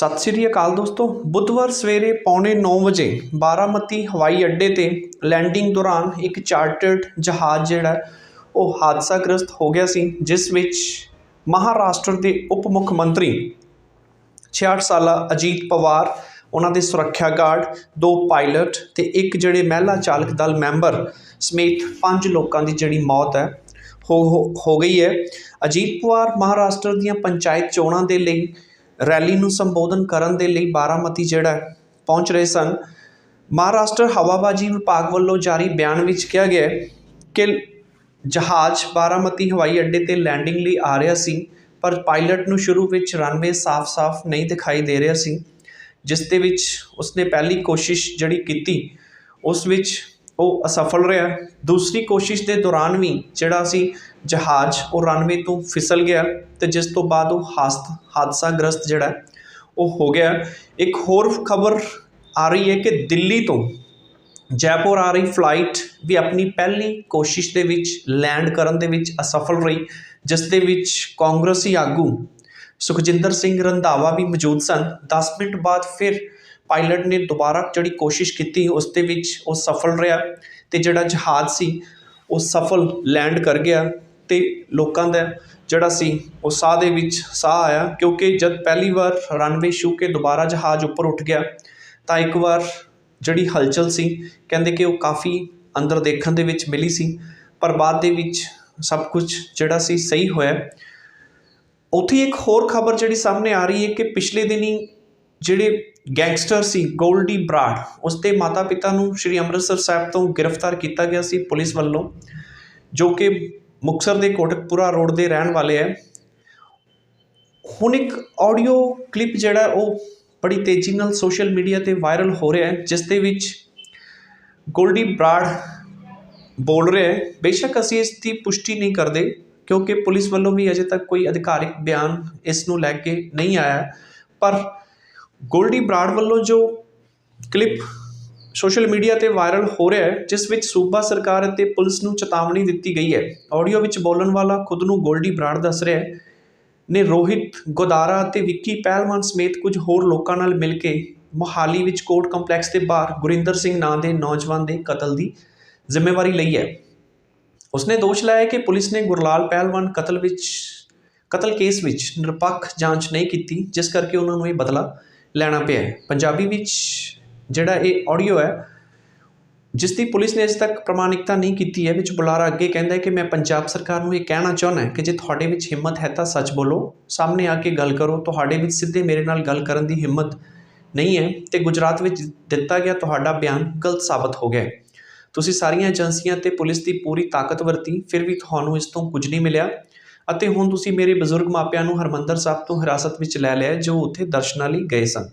ਸਤਿ ਸ੍ਰੀ ਅਕਾਲ ਦੋਸਤੋ। ਬੁੱਧਵਾਰ ਸਵੇਰੇ ਪੌਣੇ 9 ਵਜੇ ਬਾਰਾਮਤੀ ਹਵਾਈ ਅੱਡੇ ਤੇ ਲੈਂਡਿੰਗ ਦੌਰਾਨ ਇੱਕ ਚਾਰਟਰਡ ਜਹਾਜ਼ ਜਿਹੜਾ ਹੈ, ਉਹ ਹਾਦਸਾਗ੍ਰਸਤ ਹੋ ਗਿਆ ਸੀ ਜਿਸ ਵਿੱਚ ਮਹਾਰਾਸ਼ਟਰ ਦੇ ਉਪ ਮੁੱਖ ਮੰਤਰੀ 66 ਸਾਲਾ ਅਜੀਤ ਪਵਾਰ ਉਹਨਾਂ ਦੇ ਸੁਰੱਖਿਆ ਗਾਰਡ ਦੋ ਪਾਇਲਟ ਤੇ ਇੱਕ ਜਿਹੜੇ ਮਹਿਲਾ ਚਾਲਕ ਦਲ ਮੈਂਬਰ ਸਮੇਤ ਪੰਜ ਲੋਕਾਂ ਦੀ ਜਿਹੜੀ ਮੌਤ ਹੈ ਹੋ ਹੋ- ਹੋ ਗਈ ਹੈ। ਅਜੀਤ ਪਵਾਰ ਮਹਾਰਾਸ਼ਟਰ ਦੀਆਂ ਪੰਚਾਇਤ ਚੋਣਾਂ ਦੇ ਲਈ ਰੈਲੀ ਨੂੰ ਸੰਬੋਧਨ ਕਰਨ ਦੇ ਲਈ ਬਾਰਾਮਤੀ ਜਿਹੜਾ ਪਹੁੰਚ ਰਹੇ ਸਨ। ਮਹਾਰਾਸ਼ਟਰ ਹਵਾਬਾਜ਼ੀ ਵਿਭਾਗ ਵੱਲੋਂ ਜਾਰੀ ਬਿਆਨ ਵਿੱਚ ਕਿਹਾ ਗਿਆ ਕਿ ਜਹਾਜ਼ ਬਾਰਾਮਤੀ ਹਵਾਈ ਅੱਡੇ ਤੇ ਲੈਂਡਿੰਗ ਲਈ ਆ ਰਿਹਾ ਸੀ, ਪਰ ਪਾਇਲਟ ਨੂੰ ਸ਼ੁਰੂ ਵਿੱਚ ਰਨਵੇ ਸਾਫ਼-ਸਾਫ਼ ਨਹੀਂ ਦਿਖਾਈ ਦੇ ਰਿਹਾ ਸੀ, ਜਿਸ ਦੇ ਵਿੱਚ ਉਸਨੇ ਪਹਿਲੀ ਕੋਸ਼ਿਸ਼ ਜਿਹੜੀ ਕੀਤੀ, ਉਸ ਵਿੱਚ ਉਹ ਅਸਫਲ ਰਿਹਾ। ਦੂਸਰੀ ਕੋਸ਼ਿਸ਼ ਦੇ ਦੌਰਾਨ ਵੀ ਜਿਹੜਾ ਸੀ ਜਹਾਜ਼, ਉਹ ਰਨਵੇ ਤੋਂ ਫਿਸਲ ਗਿਆ ਤੇ ਜਿਸ ਤੋਂ ਬਾਅਦ ਉਹ ਹਾਸਤ, ਹਾਦਸਾਗ੍ਰਸਤ ਜਿਹੜਾ, ਉਹ ਹੋ ਗਿਆ। ਇੱਕ ਹੋਰ ਖਬਰ ਆ ਰਹੀ ਹੈ ਕਿ ਦਿੱਲੀ ਤੋਂ ਜੈਪੁਰ ਆ ਰਹੀ ਫਲਾਈਟ ਵੀ ਆਪਣੀ ਪਹਿਲੀ ਕੋਸ਼ਿਸ਼ ਦੇ ਵਿੱਚ ਲੈਂਡ ਕਰਨ ਦੇ ਵਿੱਚ ਅਸਫਲ ਰਹੀ, ਜਿਸ ਦੇ ਵਿੱਚ ਕਾਂਗਰਸੀ ਆਗੂ ਸੁਖਜਿੰਦਰ ਸਿੰਘ ਰੰਧਾਵਾ ਵੀ ਮੌਜੂਦ ਸਨ। 10 ਮਿੰਟ ਬਾਅਦ ਫਿਰ ਪਾਇਲਟ ਨੇ ਦੁਬਾਰਾ ਜਿਹੜੀ ਕੋਸ਼ਿਸ਼ ਕੀਤੀ, ਉਸ ਦੇ ਵਿੱਚ ਉਹ ਸਫਲ ਰਿਹਾ ਅਤੇ ਜਿਹੜਾ ਜਹਾਜ਼ ਸੀ, ਉਹ ਸਫਲ ਲੈਂਡ ਕਰ ਗਿਆ ਅਤੇ ਲੋਕਾਂ ਦਾ ਜਿਹੜਾ ਸੀ, ਉਹ ਸਾਹ ਦੇ ਵਿੱਚ ਸਾਹ ਆਇਆ ਕਿਉਂਕਿ ਜਦ ਪਹਿਲੀ ਵਾਰ ਰਨਵੇ ਛੂ ਕੇ ਦੁਬਾਰਾ ਜਹਾਜ਼ ਉੱਪਰ ਉੱਠ ਗਿਆ, ਤਾਂ ਇੱਕ ਵਾਰ ਜਿਹੜੀ ਹਲਚਲ ਸੀ, ਕਹਿੰਦੇ ਕਿ ਉਹ ਕਾਫੀ ਅੰਦਰ ਦੇਖਣ ਦੇ ਵਿੱਚ ਮਿਲੀ ਸੀ, ਪਰ ਬਾਅਦ ਦੇ ਵਿੱਚ ਸਭ ਕੁਝ ਜਿਹੜਾ ਸੀ ਸਹੀ ਹੋਇਆ। ਉੱਥੇ ਇੱਕ ਹੋਰ ਖਬਰ ਜਿਹੜੀ ਸਾਹਮਣੇ ਆ ਰਹੀ ਹੈ ਕਿ ਪਿਛਲੇ ਦਿਨੀ ਜਿਹੜੇ ਗੈਂਗਸਟਰ ਸੀ, ਗੋਲਡੀ ਬਰਾੜ, ਉਸ ਦੇ ਮਾਤਾ-ਪਿਤਾ ਨੂੰ ਸ਼੍ਰੀ ਅੰਮ੍ਰਿਤਸਰ ਸਾਹਿਬ ਤੋਂ ਗ੍ਰਿਫਤਾਰ ਕੀਤਾ ਗਿਆ ਸੀ ਪੁਲਿਸ ਵੱਲੋਂ, ਜੋ ਕਿ ਮੁਕਤਸਰ ਦੇ ਕੋਟਕਪੁਰਾ ਰੋਡ ਦੇ ਰਹਿਣ ਵਾਲੇ ਹੈ। ਹੁਣ ਇੱਕ ਆਡੀਓ ਕਲਿੱਪ ਜਿਹੜਾ ਉਹ ਬੜੀ ਤੇਜ਼ੀ ਨਾਲ ਸੋਸ਼ਲ ਮੀਡੀਆ ਤੇ ਵਾਇਰਲ ਹੋ ਰਿਹਾ ਹੈ, ਜਿਸ ਦੇ ਵਿੱਚ ਗੋਲਡੀ ਬਰਾੜ ਬੋਲ ਰਿਹਾ ਹੈ, ਬੇਸ਼ੱਕ ਅਸੀਂ ਇਸ ਦੀ ਪੁਸ਼ਟੀ ਨਹੀਂ ਕਰਦੇ, ਕਿਉਂਕਿ ਪੁਲਿਸ ਵੱਲੋਂ ਵੀ ਅਜੇ ਤੱਕ ਕੋਈ ਅਧਿਕਾਰਿਕ ਬਿਆਨ ਇਸ ਨੂੰ ਲੈ ਕੇ ਨਹੀਂ ਆਇਆ, ਪਰ ਗੋਲਡੀ ਬਰਾੜ ਵੱਲੋਂ ਜੋ ਕਲਿੱਪ ਸੋਸ਼ਲ ਮੀਡੀਆ ਤੇ ਵਾਇਰਲ ਹੋ ਰਿਹਾ ਹੈ, ਜਿਸ ਵਿੱਚ ਸੂਬਾ ਸਰਕਾਰ ਅਤੇ ਪੁਲਿਸ ਨੂੰ ਚੇਤਾਵਨੀ ਦਿੱਤੀ ਗਈ ਹੈ। ਆਡੀਓ ਵਿੱਚ ਬੋਲਣ ਵਾਲਾ ਖੁਦ ਨੂੰ ਗੋਲਡੀ ਬਰਾੜ ਦੱਸ ਰਿਹਾ ਹੈ, ਨੇ ਰੋਹਿਤ, ਗੋਦਾਰਾ ਅਤੇ ਵਿੱਕੀ ਪਹਿਲਵਾਨ ਸਮੇਤ ਕੁਝ ਹੋਰ ਲੋਕਾਂ ਨਾਲ ਮਿਲ ਕੇ ਮੋਹਾਲੀ ਵਿੱਚ ਕੋਰਟ ਕੰਪਲੈਕਸ ਦੇ ਬਾਹਰ ਗੁਰਿੰਦਰ ਸਿੰਘ ਨਾਂ ਦੇ ਨੌਜਵਾਨ ਦੇ ਕਤਲ ਦੀ ਜ਼ਿੰਮੇਵਾਰੀ ਲਈ ਹੈ। ਉਸਨੇ ਦੋਸ਼ ਲਾਇਆ ਕਿ ਪੁਲਿਸ ਨੇ ਗੁਰਲਾਲ ਪਹਿਲਵਾਨ ਕਤਲ ਵਿੱਚ, ਕਤਲ ਕੇਸ ਵਿੱਚ ਨਿਰਪੱਖ ਜਾਂਚ ਨਹੀਂ ਕੀਤੀ, ਜਿਸ ਕਰਕੇ ਉਹਨਾਂ ਨੂੰ ਇਹ ਬਦਲਾ ਲੈਣਾ ਪਿਆ। ਪੰਜਾਬੀ ਵਿੱਚ ਜਿਹੜਾ ਇਹ ਆਡੀਓ ਹੈ ਜਿਸ ਦੀ ਪੁਲਿਸ ਨੇ ਅਜੇ ਤੱਕ ਪ੍ਰਮਾਣਿਕਤਾ ਨਹੀਂ ਕੀਤੀ ਹੈ, ਵਿੱਚ ਬੁਲਾਰਾ ਅੱਗੇ ਕਹਿੰਦਾ ਹੈ ਕਿ ਮੈਂ ਪੰਜਾਬ ਸਰਕਾਰ ਨੂੰ ਇਹ ਕਹਿਣਾ ਚਾਹੁੰਦਾ ਕਿ ਜੇ ਤੁਹਾਡੇ ਵਿੱਚ ਹਿੰਮਤ ਹੈ ਤਾਂ ਸੱਚ ਬੋਲੋ, ਸਾਹਮਣੇ ਆ ਕੇ ਗੱਲ ਕਰੋ। ਤੁਹਾਡੇ ਵਿੱਚ ਸਿੱਧੇ ਮੇਰੇ ਨਾਲ ਗੱਲ ਕਰਨ ਦੀ ਹਿੰਮਤ ਨਹੀਂ ਹੈ ਤੇ ਗੁਜਰਾਤ ਵਿੱਚ ਦਿੱਤਾ ਗਿਆ ਤੁਹਾਡਾ ਬਿਆਨ ਗਲਤ ਸਾਬਤ ਹੋ ਗਿਆ ਤੁਸੀਂ ਸਾਰੀਆਂ ਏਜੰਸੀਆਂ ਤੇ ਪੁਲਿਸ ਦੀ ਪੂਰੀ ਤਾਕਤ ਵਰਤੀ ਫਿਰ ਵੀ ਤੁਹਾਨੂੰ ਇਸ ਤੋਂ ਕੁਝ ਨਹੀਂ ਮਿਲਿਆ। ਅਤੇ ਹੁਣ ਤੁਸੀਂ ਮੇਰੇ ਬਜ਼ੁਰਗ ਮਾਪਿਆਂ ਨੂੰ ਹਰਮੰਦਰ ਸਾਹਿਬ ਤੋਂ ਹਿਰਾਸਤ ਵਿੱਚ ਲੈ ਲਿਆ ਜੋ ਉੱਥੇ ਦਰਸ਼ਨਾਂ ਲਈ ਗਏ ਸਨ।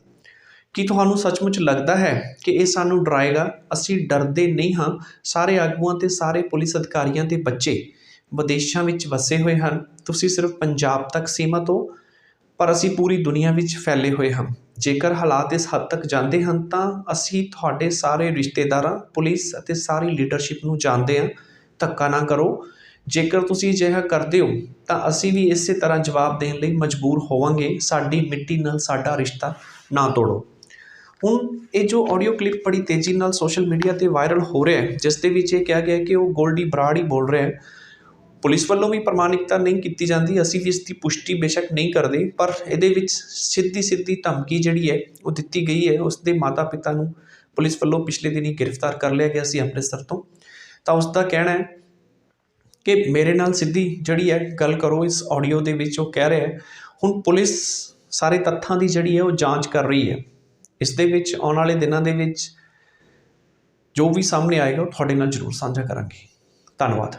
ਕੀ ਤੁਹਾਨੂੰ ਸੱਚਮੁੱਚ ਲੱਗਦਾ ਹੈ ਕਿ ਇਹ ਸਾਨੂੰ ਡਰਾਏਗਾ? ਅਸੀਂ ਡਰਦੇ ਨਹੀਂ ਹਾਂ। ਸਾਰੇ ਆਗੂਆਂ ਤੇ ਸਾਰੇ ਪੁਲਿਸ ਅਧਿਕਾਰੀਆਂ ਦੇ ਬੱਚੇ ਵਿਦੇਸ਼ਾਂ ਵਿੱਚ ਵਸੇ ਹੋਏ ਹਨ। ਤੁਸੀਂ ਸਿਰਫ ਪੰਜਾਬ ਤੱਕ ਸੀਮਤ ਹੋ, ਪਰ ਅਸੀਂ ਪੂਰੀ ਦੁਨੀਆ ਵਿੱਚ ਫੈਲੇ ਹੋਏ ਹਾਂ। ਜੇਕਰ ਹਾਲਾਤ ਇਸ ਹੱਦ ਤੱਕ ਜਾਂਦੇ ਹਨ, ਤਾਂ ਅਸੀਂ ਤੁਹਾਡੇ ਸਾਰੇ ਰਿਸ਼ਤੇਦਾਰਾਂ, ਪੁਲਿਸ ਅਤੇ ਸਾਰੀ ਲੀਡਰਸ਼ਿਪ ਨੂੰ ਜਾਣਦੇ ਹਾਂ। ਧੱਕਾ ਨਾ ਕਰੋ। ਜੇਕਰ ਤੁਸੀਂ ਅਜਿਹਾ ਕਰਦੇ ਹੋ, ਤਾਂ ਅਸੀਂ ਵੀ ਇਸੇ ਤਰ੍ਹਾਂ ਜਵਾਬ ਦੇਣ ਲਈ ਮਜਬੂਰ ਹੋਵਾਂਗੇ, ਸਾਡੀ ਮਿੱਟੀ ਨਾਲ ਸਾਡਾ ਰਿਸ਼ਤਾ ਨਾ ਤੋੜੋ। ਹੁਣ ਇਹ ਜੋ ਆਡੀਓ ਕਲਿੱਪ ਬੜੀ ਤੇਜ਼ੀ ਨਾਲ ਸੋਸ਼ਲ ਮੀਡੀਆ ਤੇ ਵਾਇਰਲ ਹੋ ਰਿਹਾ ਹੈ, ਜਿਸ ਦੇ ਵਿੱਚ ਇਹ ਕਿਹਾ ਗਿਆ ਕਿ ਉਹ ਗੋਲਡੀ ਬਰਾੜ ਹੀ ਬੋਲ ਰਿਹਾ ਹੈ। ਪੁਲਿਸ ਵੱਲੋਂ ਵੀ ਪ੍ਰਮਾਣਿਕਤਾ ਨਹੀਂ ਕੀਤੀ ਜਾਂਦੀ, ਅਸੀਂ ਵੀ ਇਸ ਦੀ ਪੁਸ਼ਟੀ ਬੇਸ਼ੱਕ ਨਹੀਂ ਕਰਦੇ, ਪਰ ਇਹਦੇ ਵਿੱਚ ਸਿੱਧੀ ਸਿੱਧੀ ਧਮਕੀ ਜਿਹੜੀ ਹੈ, ਉਹ ਦਿੱਤੀ ਗਈ ਹੈ। ਉਸ ਦੇ ਮਾਤਾ-ਪਿਤਾ ਨੂੰ ਪੁਲਿਸ ਵੱਲੋਂ ਪਿਛਲੇ ਦਿਨੀ ਗ੍ਰਿਫਤਾਰ ਕਰ ਲਿਆ ਗਿਆ ਸੀ ਅੰਮ੍ਰਿਤਸਰ ਤੋਂ। ਤਾਂ ਉਸ ਦਾ ਕਹਿਣਾ ਹੈ ਕਿ ਮੇਰੇ ਨਾਲ ਸਿੱਧੀ ਜਿਹੜੀ ਹੈ ਗੱਲ ਕਰੋ, ਇਸ ਆਡੀਓ ਦੇ ਵਿੱਚ ਉਹ ਕਹਿ ਰਿਹਾ ਹੁਣ ਪੁਲਿਸ ਸਾਰੇ ਤੱਥਾਂ ਦੀ ਜਿਹੜੀ ਹੈ ਉਹ ਜਾਂਚ ਕਰ ਰਹੀ ਹੈ। ਇਸ ਦੇ ਵਿੱਚ, ਆਉਣ ਵਾਲੇ ਦਿਨਾਂ ਦੇ ਵਿੱਚ ਜੋ ਵੀ ਸਾਹਮਣੇ ਆਏਗਾ, ਉਹ ਤੁਹਾਡੇ ਨਾਲ ਜ਼ਰੂਰ ਸਾਂਝਾ ਕਰਾਂਗੇ। ਧੰਨਵਾਦ।